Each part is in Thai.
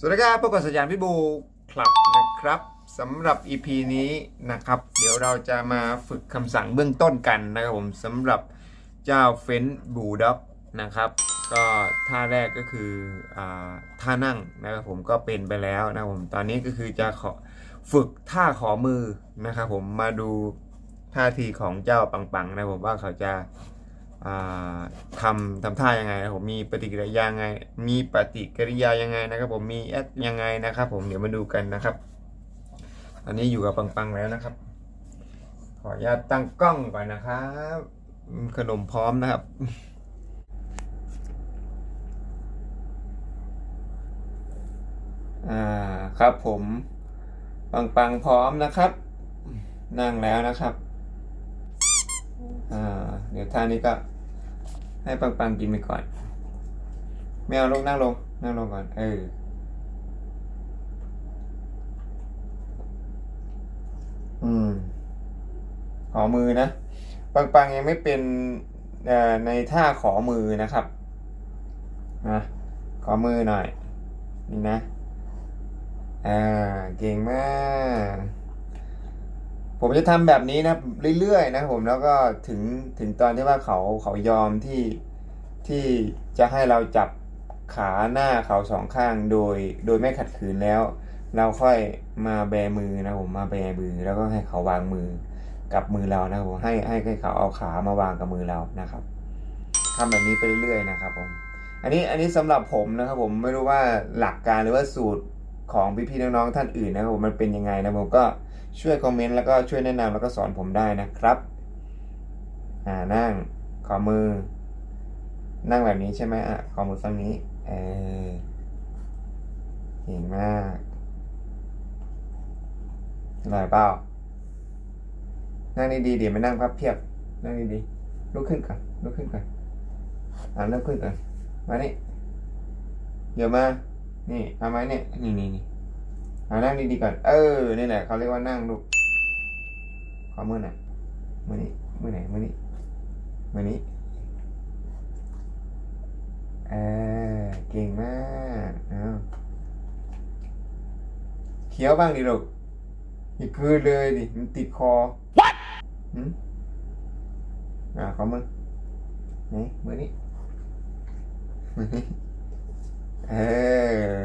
สวัสดีครับพบกับสัญญาณพี่บูคลับนะครับสำหรับ EP นี้นะครับ เดี๋ยวเราจะมาฝึกคำสั่งเบื้องต้นกันนะครับผมสำหรับเจ้าเฟนบูด็อกนะครับ ก็ท่าแรกก็คืออาท่านั่งนะครับผมก็เป็นไปแล้วนะครับผมตอนนี้ก็คือจะขอฝึกท่าขอมือนะครับผมมาดูท่าทีของเจ้าปังๆนะครับผมว่าเขาจะอ่า ทำทำท่ายังไงนะผมมีปฏิกิริยายังไง มีปฏิกิริยายังไงนะครับผมมีแอดยังไงนะครับ ผมเดี๋ยวมาดูกันนะครับตอนนี้อยู่กับปังๆแล้วนะครับ ขออนุญาตตั้งกล้องก่อนนะครับขนมพร้อมนะครับอ่าครับผมปังๆพร้อมนะครับ นั่งแล้วนะครับ เดี๋ยวท่านี้ก็ให้ปังปังๆกินไปก่อนไม่เอาลงนั่งลงนั่งลงก่อน เออ อืมขอมือนะ ปังปังยังไม่เป็นในท่าขอมือนะครับนะขอมือหน่อย นี่นะ อ่า เก่งมาก ผมจะทำแบบนี้นะครับเรื่อยๆนะผมแล้วก็ถึงถึงตอนที่ว่าเขาเขายอมที่ที่จะให้เราจับขาหน้าเขาสองข้างโดยโดยไม่ขัดขืนแล้ว เราค่อยมาแบมือนะผมมาแบมือแล้วก็ให้เขาวางมือกับมือเรานะครับผมให้ให้ให้เขาเอาขามาวางกับมือเรานะครับทำแบบนี้ไปเรื่อยๆนะครับผมอันนี้อันนี้สำหรับผมนะครับผมไม่รู้ว่าหลักการหรือว่าสูตรของพี่ๆน้องๆท่านอื่นนะครับผมมันเป็นยังไงนะผมก็ ช่วยคอมเมนต์แล้วก็ช่วยแนะนำแล้วก็สอนผมได้นะครับอ่านั่งขอมือ นั่งแบบนี้ใช่ไหมอะขอมือฝั่งนี้เออเก่งมากอร่อยเปล่านั่งดีๆเดี๋ยวไม่นั่งพับเพียบ นั่งดีๆลุกขึ้นก่อนลุกขึ้นก่อนอ่าลุกขึ้นก่อนมานี่เดี๋ยวมา นี่เอาไหมเนี่ยนี่นี่นี่ เอานั่งดีๆก่อน เออนี่แหละเขาเรียกว่านั่งลูกขอมือหน่อยมือนี้มือไหนมือนี้มือนี้เออเก่งมากเอาเคี้ยวบ้างดิลูกอย่าคืนเลยดิมันติดคอ What หืมอ่าขอมือไหนมือนี้มือนี้เออ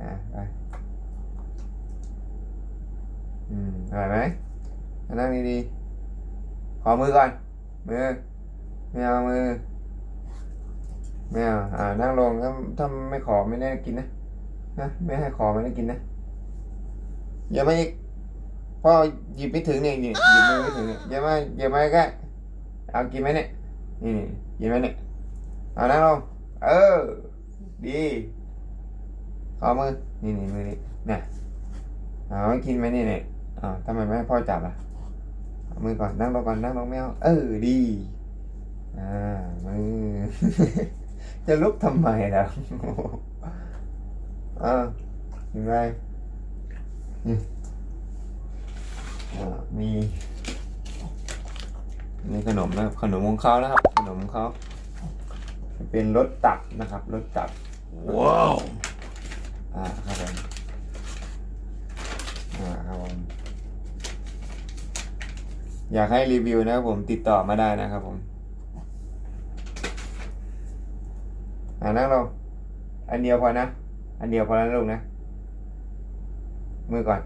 อะไป อืมอร่อยไหมมานั่ง ดีๆขอมือก่อน มือไม่เอามือไม่เอาอ่านั่งลงถ้าถ้าไม่ขอไม่ได้กินนะนะไม่ให้ขอไม่ได้กินนะอย่ามาอีกพ่อหยิบไม่ถึงเนี่ยหยิบมือไม่ถึงเนี่ยอย่ามาอย่ามากล้เอากินไหมเนี่ยนี่นี่กินไหมเนี่ยเอานั่งลงเออ ดีขอมือนี่นี่มือนี่เนี่ยเอากินไหมเนี่ยเนี่ยอ่าทำไมไม่ให้พ่อจับอะ มือก่อนนั่งลงก่อนนั่งลงไม่เอาเออดี อ่ามือ จะลุกทำไมล่ะอ่ายังไงนี่อ่ามีมีขนมนะครับขนมของเขานะครับ ขนมของเขาเป็นรสตับนะครับรสตับว้าวอ่าครับผมอ่าครับผม อยากให้รีวิวนะครับผมติดต่อมาได้นะครับผมอ่านั่งลงอันเดียวพอนะ อันเดียวพอแล้วนะลูกนะ มือก่อน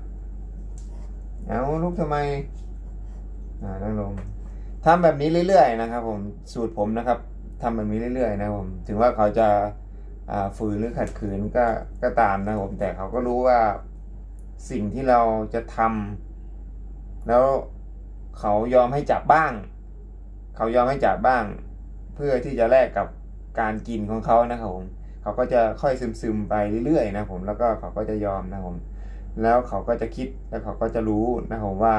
เอาลูกทำไม อ่านั่งลงทำแบบนี้เรื่อยๆนะครับ ผมสูตรผมนะครับทำแบบนี้เรื่อยๆนะครับผมถึงว่าเขาจะฝืนหรือขัดขืนก็ก็ตามนะครับผมแต่เขาก็รู้ว่าสิ่งที่เราจะทำแล้ว เขายอมให้จับบ้าง เขายอมให้จับบ้าง เพื่อที่จะแลกกับการกินของเขานะครับผมเขาก็จะค่อยซึมๆไปเรื่อยๆนะผมแล้วก็เขาก็จะยอมนะครับผมแล้วเขาก็จะคิดแล้วเขาก็จะรู้นะครับผมว่า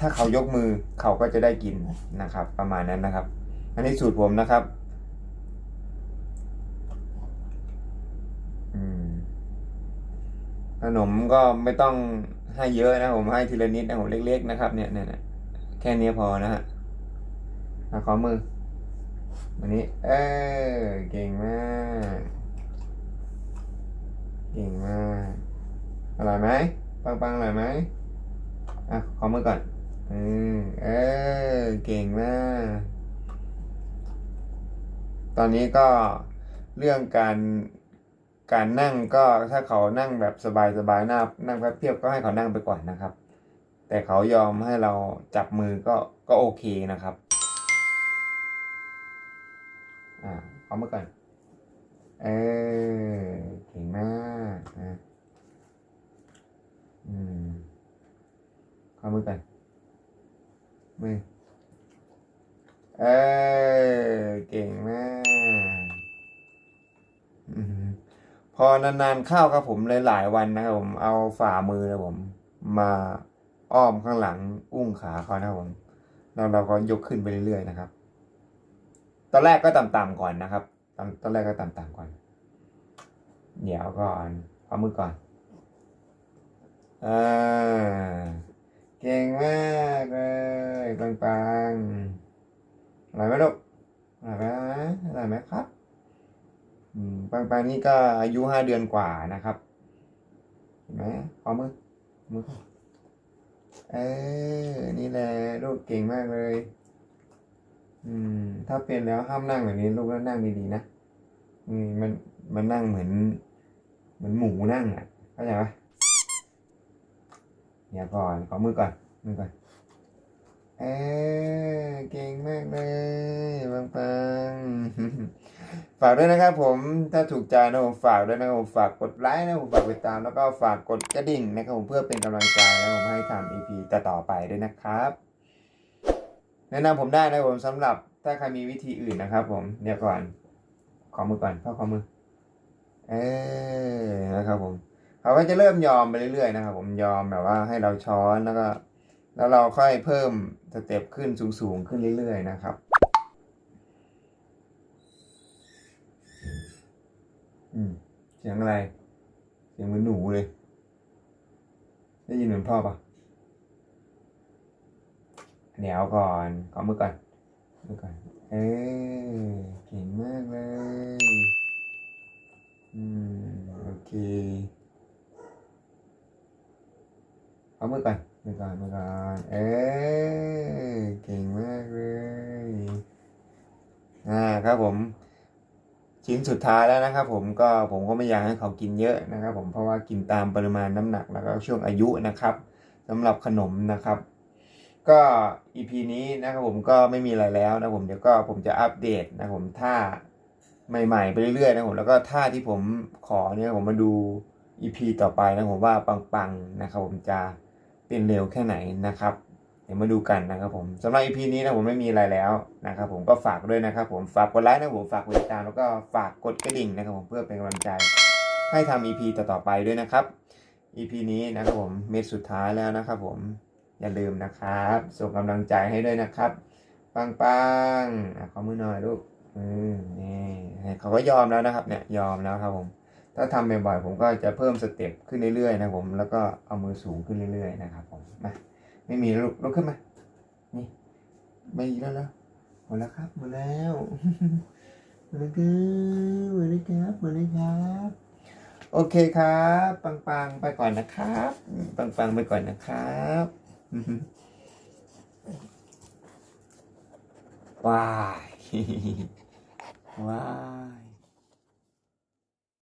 ถ้าเขายกมือเขาก็จะได้กินนะครับ ประมาณนั้นนะครับ อันนี้สูตรผมนะครับขนมก็ไม่ต้อง ให้เยอะนะผมให้ทีละนิดนะผมเล็กๆนะครับเนี่ยเนี่ยแค่นี้พอนะฮะขอมือวันนี้ เออเก่งมาก เก่งมาก อร่อยไหมปังปังอร่อยไหมอะขอมือก่อนเออเออเก่งมาก ตอนนี้ก็เรื่องการ การนั่งก็ถ้าเขานั่งแบบสบายๆหน้านั่งแป๊บเดียวก็ให้เขานั่งไปก่อนนะครับ แต่เขายอมให้เราจับมือก็ก็โอเคนะครับอ่าเอามือก่อนเออเก่งมากนะอืมเอามือก่อนมือเออเก่งมากอืม พอนานๆเข้าครับผมหลายๆวันนะครับผมเอาฝ่ามือนะผม มาอ้อมข้างหลังอุ้งขาเขานะครับผมแล้วเราก็ยกขึ้นไปเรื่อยๆนะครับ ตอนแรกก็ต่ำๆก่อนนะครับ ตอนตอนแรกก็ต่ำๆก่อน เดี๋ยวก่อนเอามือก่อนอ่าเก่งมากเลยปังๆอร่อยไหมลูกอร่อยไหมอร่อยไหมครับ ปังปังนี่ก็อายุห้าเดือนกว่านะครับ เห็นไหมเอามือมือเออนี่แหละลูกเก่งมากเลย อืม ถ้าเป็นแล้วห้ามนั่งแบบนี้ ลูกก็นั่งดีๆนะอืมมันมันนั่งเหมือน เหมือนหมูนั่งอะเข้าใจปะเดี๋ยวก่อนขอมือก่อนมือก่อนเออเก่งมากเลยปังปัง ฝากด้วยนะครับผมถ้าถูกใจนะผมฝากด้วยนะครับผมฝากกดไลค์นะผมฝากติดตามแล้วก็ฝากกดกระดิ่งนะครับผมเพื่อเป็นกำลังใจนะผมให้ทำ EP ต่อต่อไปด้วยนะครับ แนะนำผมได้นะผมสำหรับถ้าใครมีวิธีอื่นนะครับ ผมเดี๋ยวก่อนขอมือก่อนพ่อขอมือเออนะครับผมเขาก็จะเริ่มยอมไปเรื่อยๆนะครับ ผมยอมแบบว่าให้เราช้อนแล้วก็ แล้วเราค่อยเพิ่มสเต็ปขึ้นสูงๆขึ้นเรื่อยๆนะครับ อืม เสียงอะไร เสียงเหมือนหนูเลย ได้ยินเหมือนพ่อปะเดี๋ยวก่อนขอมือก่อนมือก่อน เออเก่งมากเลย อืม โอเคเอามือก่อนมือก่อนมือก่อน เออเก่งมากเลย อ่า ครับผม ชิ้นสุดท้ายแล้วนะครับผมก็ผมก็ไม่อยากให้เขากินเยอะนะครับ ผมเพราะว่ากินตามปริมาณน้ำหนักแล้วก็ช่วงอายุนะครับสำหรับขนมนะครับ ก็ EP นี้นะครับผมก็ไม่มีอะไรแล้วนะผมเดี๋ยวก็ผมจะอัปเดตนะผมท่าใหม่ๆไปเรื่อยๆนะผมแล้วก็ท่าที่ผมขอเนี่ยผมมาดู EP ต่อไปนะผมว่าปังๆนะครับผมจะเป็นเร็วแค่ไหนนะครับ ดี๋ยวมาดูกันนะครับผมสำหรับ EP นี้นะผมไม่มีอะไรแล้วนะครับผมก็ฝากด้วยนะครับผมฝากกดไลค์นะผมฝากกดติดตามแล้วก็ฝากกดกระดิ่งนะครับผมเพื่อเป็นกำลังใจ ให้ทำ EP ต่อๆไปด้วยนะครับ EP นี้นะครับผมเม็ดสุดท้ายแล้วนะครับผมอย่าลืมนะครับส่งกำลังใจให้ด้วยนะครับปังปังๆอะขอมือหน่อยลูกอืมนี่เขาก็ยอมแล้วนะครับ เนี่ยยอมแล้วครับผมถ้าทำบ่อยๆผมก็จะเพิ่มสเต็ปขึ้นเรื่อยๆนะผมแล้วก็เอามือสูงขึ้นเรื่อยๆนะครับผมมา ไม่มีแล้วลูกลุกขึ้นมา นี่ไม่มีแล้วเหรอหมดแล้วครับหมดแล้วหมดแล้วครับหมดแล้วครับหมดแล้วครับโอเคครับ ปังๆไปก่อนนะครับ ปังๆไปก่อนนะครับว้ายว้าย